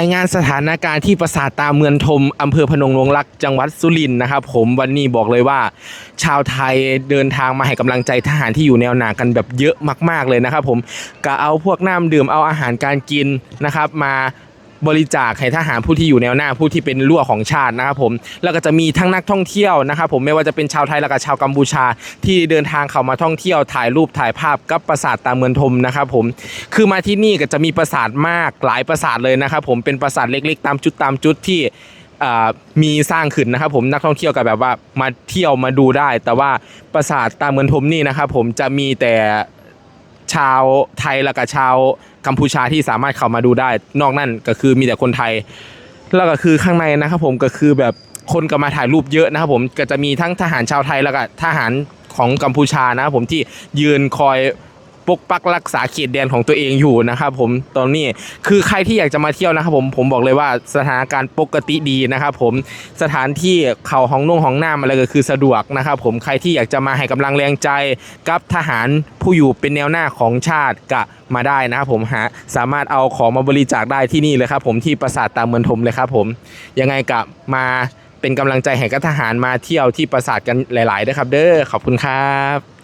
รายงานสถานการณ์ที่ปราสาทตาเมืองทมอำเภอพนงหลวงรักจังหวัดสุรินทร์นะครับ ผมวันนี้บอกเลยว่า ชาวไทยเดินทางมาให้กำลังใจทหารที่อยู่แนวหนากันแบบเยอะมาก ๆเลยนะครับ ผมก็เอาพวกน้ำดื่มเอาอาหารการกินนะครับ มา บริจาคให้ทหารผู้ที่อยู่แนวหน้าผู้ที่เป็นรั้วของชาตินะครับผมแล้วก็จะมีทั้งนักท่องเที่ยวนะครับผมไม่ว่าจะเป็นชาวไทยและก็ชาวกัมพูชา ที่เดินทางเข้ามาท่องเที่ยวถ่ายรูปถ่ายภาพกับปราสาทตาเมืองทมนะครับผมคือมาที่นี่ก็จะมีปราสาทมากหลายปราสาทเลยนะครับผมเป็นปราสาทเล็กๆ ตามจุดตามจุดที่มีสร้างขึ้นนะครับผมนักท่องเที่ยวก็แบบว่ามาเที่ยวมาดูได้ แต่ว่าปราสาทตาเมืองทมนี่นะครับผมจะมีแต่ ชาวไทยและก็ชาวกัมพูชาที่สามารถเข้ามาดูได้ นอกนั่นก็คือมีแต่คนไทย แล้วก็คือข้างในนะครับผมก็คือแบบคนก็มาถ่ายรูปเยอะนะครับผมก็จะมีทั้งทหารชาวไทยแล้วก็ทหารของกัมพูชานะครับผมที่ยืนคอย ปกปักรักษาเขตแดนของตัวเองอยู่นะครับผมตอนนี้คือใครที่อยากจะมาเที่ยวนะครับผมผมบอกเลยว่าสถานการณ์ปกติดีนะครับผมสถานที่เขาห้องนุ่งห้องน้ำอะไรก็คือสะดวกนะครับผมใครที่อยากจะมาให้กำลังแรงใจกับทหารผู้อยู่เป็นแนวหน้าของชาติก็มาได้นะครับผมหาสามารถเอาของมาบริจาคได้ที่นี่เลยครับผมที่ปราสาทตาเมืองทมเลยครับผมยังไงกับมาเป็นกำลังใจให้กัทหารมาเที่ยวที่ปราสาทกันหลายๆด้วยครับเด้อขอบคุณครับ